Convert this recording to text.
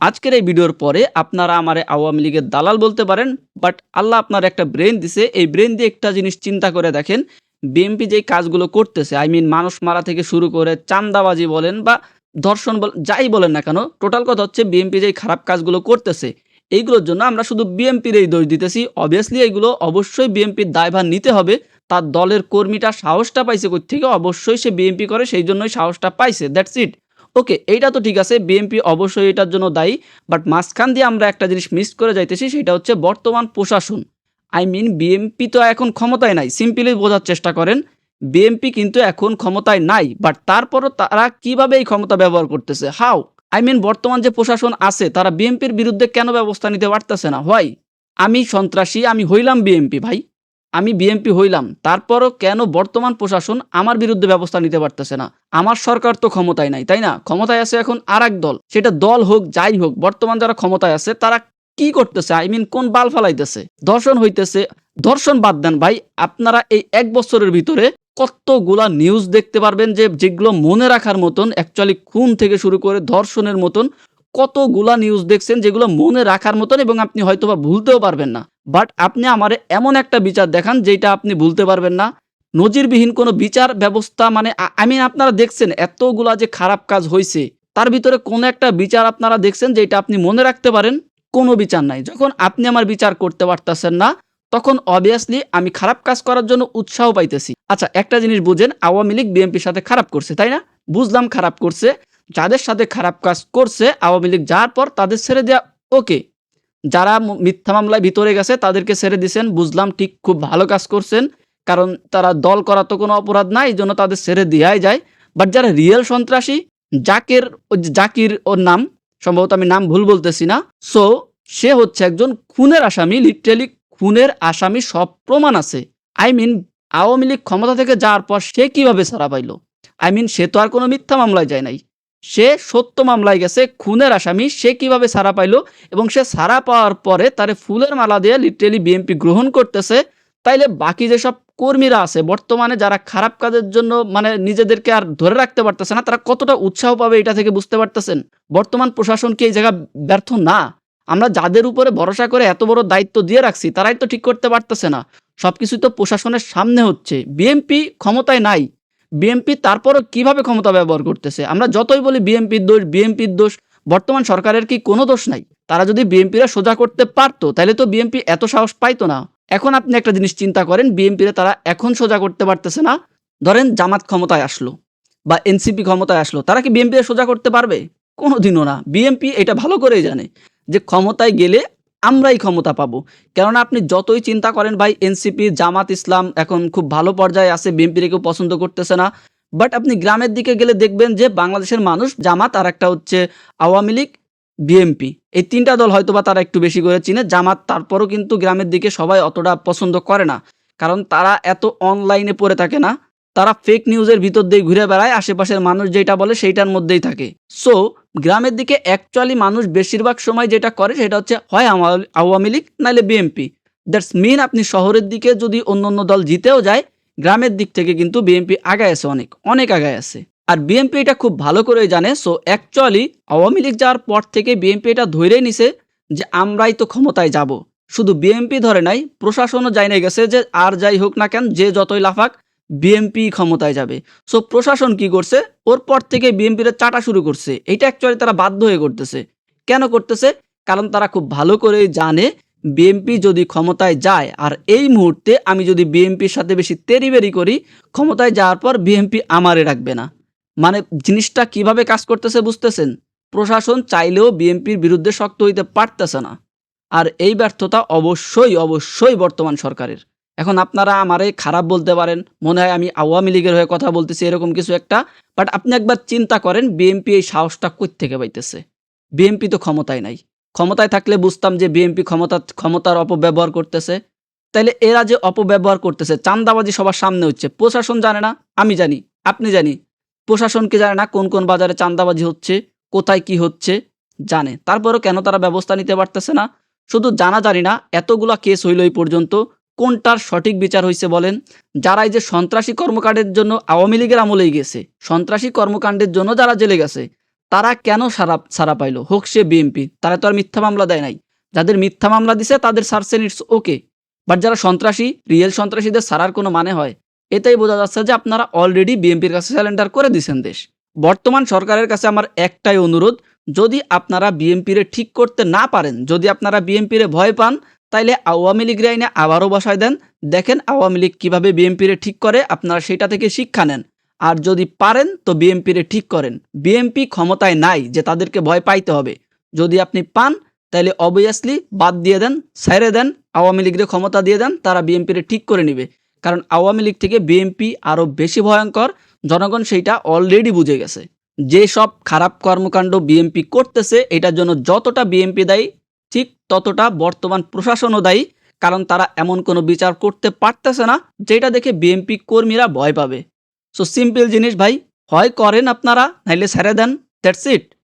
আজকের এই ভিডিওর পরে আপনারা আমারে আওয়ামী লীগের দালাল বলতে পারেন বাট আল্লাহ আপনার একটা ব্রেন দিছে। এই ব্রেন দিয়ে একটা জিনিস চিন্তা করে দেখেন বিএমপি যেই কাজগুলো করতেছে আই মিন মানুষ মারা থেকে শুরু করে চান্দাবাজি বলেন বা ধর্ষণ বল, যাই বলেন না কেন টোটাল কথা হচ্ছে বিএমপি যেই খারাপ কাজগুলো করতেছে, এইগুলোর জন্য আমরা শুধু বিএমপির এই দোষ দিতেছি। অবভিয়াসলি এইগুলো অবশ্যই বিএমপির দায়ভার নিতে হবে, তার দলের কর্মীটা সাহসটা পাইছে থেকে অবশ্যই সে বিএমপি করে, সেই জন্যই সাহসটা পাইছে দ্যাটস ইট ওকে, এইটা তো ঠিক আছে বিএমপি অবশ্যই এটার জন্য দায়ী বাট মাঝখান দিয়ে আমরা একটা জিনিস মিস করে যাইতেছি, সেটা হচ্ছে বর্তমান প্রশাসন। আই মিন বিএমপি তো এখন ক্ষমতায় নাই সিম্পলি বোঝার চেষ্টা করেন বিএমপি কিন্তু এখন ক্ষমতায় নাই বাট তারপরও তারা কীভাবে এই ক্ষমতা ব্যবহার করতেছে? হাউ আই মিন বর্তমান যে প্রশাসন আছে, তারা বিএমপির বিরুদ্ধে কেন ব্যবস্থা নিতে পারতেছে না? হোয়াই আমি সন্ত্রাসী, আমি হইলাম বিএমপি ভাই। আমি বিএমপি হইলাম, তারপরও কেন বর্তমান প্রশাসন আমার বিরুদ্ধে ব্যবস্থা নিতে পারতেছে না? আমার সরকার তো ক্ষমতায় নাই, তাই না? ক্ষমতায় আছে এখন আর দল। সেটা দল হোক, যাই হোক, বর্তমান যারা ক্ষমতায় আছে, তারা কি করতেছে? আই মিন কোন বাল ফালাইতেছে? ধর্ষণ হইতেছে ধর্ষণ বাদ দেন ভাই, আপনারা এই এক বছরের ভিতরে কতগুলা নিউজ দেখতে পারবেন যে, যেগুলো মনে রাখার মতন অ্যাকচুয়ালি খুন থেকে শুরু করে ধর্ষণের মতন কতগুলা নিউজ দেখছেন যেগুলো মনে রাখার মতন এবং আপনি হয়তোবা ভুলতেও পারবেন না। বাট আপনি আমারে এমন একটা বিচার দেখান যেটা আপনি ভুলতে পারবেন না। নজিরবিহীন কোনো বিচার ব্যবস্থা মানে আই মিন আপনারা দেখছেন এতগুলা যে খারাপ কাজ হয়েছে তার ভিতরে কোনো একটা বিচার আপনারা দেখছেন যেটা আপনি মনে রাখতে পারেন, কোনো বিচার নাই। যখন আপনি আমার বিচার করতে পারতেছেন না, তখন অবভিয়াসলি আমি খারাপ কাজ করার জন্য উৎসাহ পাইতেছি। আচ্ছা একটা জিনিস বুঝেন, আওয়ামী লীগ বিএনপির সাথে খারাপ করছে, তাই না? বুঝলাম খারাপ করছে, যাদের সাথে খারাপ কাজ করছে, আওয়ামী লীগ যাওয়ার পর তাদের ছেড়ে দেওয়া ওকে যারা মিথ্যা মামলায় ভিতরে গেছে, তাদেরকে ছেড়ে দিছেন। বুঝলাম ঠিক খুব ভালো কাজ করছেন, কারণ তারা দল করা তো কোনো অপরাধ নাই এই জন্য তাদের ছেড়ে দেওয়াই যায়। বাট যারা রিয়েল সন্ত্রাসী, জাকের জাকির ওর নাম, সম্ভবত আমি নাম ভুল বলতেছি না, সো সে হচ্ছে একজন খুনের আসামি লিটারেলি খুনের আসামি সব প্রমাণ আছে। আই মিন আওয়ামী লীগ ক্ষমতা থেকে যাওয়ার পর সে কীভাবে ছাড়া পাইলো? আই মিন সে তো আর কোনো মিথ্যা মামলায় যায় নাই। সে সত্য মামলায় গেছে, খুনের আসামি, সে কীভাবে ছাড়া পাইলো এবং সে ছাড়া পাওয়ার পরে তারে ফুলের মালা দিয়ে লিটারেলি বিএনপি গ্রহণ করতেছে। তাইলে বাকি যেসব কর্মীরা আছে, বর্তমানে যারা খারাপ কাজের জন্য মানে নিজেদেরকে আর ধরে রাখতে পারতেছে না, তারা কতটা উৎসাহ পাবে এটা থেকে বুঝতে পারতেছেন? বর্তমান প্রশাসন কি এই জায়গা ব্যর্থ? না। আমরা যাদের উপরে ভরসা করে এত বড় দায়িত্ব দিয়ে রাখছি, তারাই তো ঠিক করতে পারতেছে না। সবকিছুই তো প্রশাসনের সামনে হচ্ছে। বিএনপি ক্ষমতায় নাই। বিএনপি তারপরও কীভাবে ক্ষমতা ব্যবহার করতেছে? আমরা যতই বলি বিএনপির দোষ বিএনপির দোষ, বর্তমান সরকারের কি কোনো দোষ নাই? তারা যদি বিএনপিরা সোজা করতে পারতো, তাহলে তো বিএনপি এত সাহস পাইতো না। এখন আপনি একটা জিনিস চিন্তা করেন বিএনপিরা তারা এখন সোজা করতে পারতেছে না। ধরেন জামাত ক্ষমতায় আসলো বা এনসিপি ক্ষমতায় আসলো, তারা কি বিএনপি সোজা করতে পারবে? কোনোদিনও না। বিএনপি এটা ভালো করেই জানে যে ক্ষমতায় গেলে আমরাই ক্ষমতা পাবো। কেননা আপনি যতই চিন্তা করেন, ভাই এনসিপি জামাত ইসলাম এখন খুব ভালো পর্যায়ে আছে বিএনপির কেউ পছন্দ করতেছে না। বাট আপনি গ্রামের দিকে গেলে দেখবেন যে, বাংলাদেশের মানুষ জামাত আর একটা হচ্ছে আওয়ামী লীগ বিএমপি এই তিনটা দল হয়তো বা তারা একটু বেশি করে চিনে, জামাত তারপরও কিন্তু গ্রামের দিকে সবাই অতটা পছন্দ করে না। কারণ তারা এত অনলাইনে পড়ে থাকে না, তারা ফেক নিউজের ভিতর দিয়ে ঘুরে বেড়ায়, আশেপাশের মানুষ যেটা বলে সেইটার মধ্যেই থাকে। সো গ্রামের দিকে অ্যাকচুয়ালি মানুষ বেশিরভাগ সময় যেটা করে সেটা হচ্ছে হয় আওয়ামী লীগ নাহলে বিএমপি দ্যাটস মিন আপনি শহরের দিকে যদি অন্য অন্য দল জিতেও যায়, গ্রামের দিক থেকে কিন্তু বিএনপি আগায় আছে অনেক অনেক আগায় আছে। আর বিএনপি এটা খুব ভালো করেই জানে সো অ্যাকচুয়ালি আওয়ামী লীগ যাওয়ার পর থেকে বিএনপি এটা ধরেই নিছে যে আমরাই তো ক্ষমতায় যাব। শুধু বিএনপি ধরে নাই, প্রশাসনও জানে গেছে যে আর যাই হোক না কেন, যে যতই লাফাক বিএনপি ক্ষমতায় যাবে। সো প্রশাসন কি করছে? ওর পর থেকে বিএনপির চাটা শুরু করছে। এটা অ্যাকচুয়ালি তারা বাধ্য হয়ে করতেছে। কেন করতেছে? কারণ তারা খুব ভালো করে জানে বিএমপি যদি ক্ষমতায় যায়, আর এই মুহূর্তে আমি যদি বিএমপির সাথে বেশি তেরিবেরি করি, ক্ষমতায় যাওয়ার পর বিএমপি আমারে রাখবে না। মানে জিনিসটা কীভাবে কাজ করতেছে বুঝতেছেন? প্রশাসন চাইলেও বিএমপির বিরুদ্ধে শক্ত হইতে পারতেছে না। আর এই ব্যর্থতা অবশ্যই অবশ্যই বর্তমান সরকারের। এখন আপনারা আমারে খারাপ বলতে পারেন, মনে হয় আমি আওয়ামী লীগের হয়ে কথা বলতেছি, এরকম কিছু একটা। বাট আপনি একবার চিন্তা করেন বিএনপি এই সাহসটা কই থেকে পাইতেছে বিএনপি তো ক্ষমতায় নাই। ক্ষমতায় থাকলে বুঝতাম যে বিএনপি ক্ষমতা, ক্ষমতার অপব্যবহার করতেছে। তাইলে এরা যে অপব্যবহার করতেছে, চান্দাবাজি সবার সামনে হচ্ছে। প্রশাসন জানে না, আমি জানি, আপনি জানি। প্রশাসন কি জানে না কোন কোন বাজারে চান্দাবাজি হচ্ছে, কোথায় কি হচ্ছে, জানে। তারপরও কেন তারা ব্যবস্থা নিতে পারতেছে না? শুধু জানা জানি না, এতগুলা কেস হইল এই পর্যন্ত। কোনটার সঠিক বিচার হয়েছে বলেন? যারা এই যে সন্ত্রাসী কর্মকাণ্ডের জন্য আওয়ামী লীগের আমলেই গেছে, সন্ত্রাসী কর্মকাণ্ডের জন্য যারা জেলে গেছে, তারা কেন সারা সারা পাইল? হোক সে বিএমপি তারা তো আর মিথ্যা মামলা দেয় নাই। যাদের মিথ্যা মামলা দিছে, তাদের সার্চেন ইটস ওকে। বাট যারা সন্ত্রাসী, রিয়েল সন্ত্রাসীদের সারার কোনো মানে হয়? এটাই বোঝা যাচ্ছে যে আপনারা অলরেডি বিএনপির কাছে স্যালেন্ডার করে দিয়েছেন দেশ। বর্তমান সরকারের কাছে আমার একটাই অনুরোধ, যদি আপনারা বিএনপিরে ঠিক করতে না পারেন, যদি আপনারা বিএনপিরে ভয় পান তাইলে আওয়ামী লীগ আইনে আবারও বসায় দেন। দেখেন আওয়ামী লীগ কীভাবে বিএনপিরে ঠিক করে, আপনারা সেটা থেকে শিক্ষা নেন। আর যদি পারেন, তো বিএনপিরে ঠিক করেন। বিএনপি ক্ষমতায় নাই যে তাদেরকে ভয় পাইতে হবে। যদি আপনি পান তাহলে অবভিয়াসলি বাদ দিয়ে দেন সাইরে দেন, আওয়ামী লীগের ক্ষমতা দিয়ে দেন, তারা বিএনপিরে ঠিক করে নিবে। কারণ আওয়ামী লীগ থেকে বিএনপি আরও বেশি ভয়ঙ্কর, জনগণ সেইটা অলরেডি বুঝে গেছে। যে সব খারাপ কর্মকাণ্ড বিএনপি করতেছে, এটার জন্য যতটা বিএনপি দায়ী ঠিক ততটা বর্তমান প্রশাসনও দায়ী, কারণ তারা এমন কোনো বিচার করতে পারতেছে না, যেটা দেখে বিএনপি কর্মীরা ভয় পাবে। সো সিম্পল জিনিস ভাই, হয় করেন আপনারা, নাইলে ছেড়ে দেন দ্যাটস ইট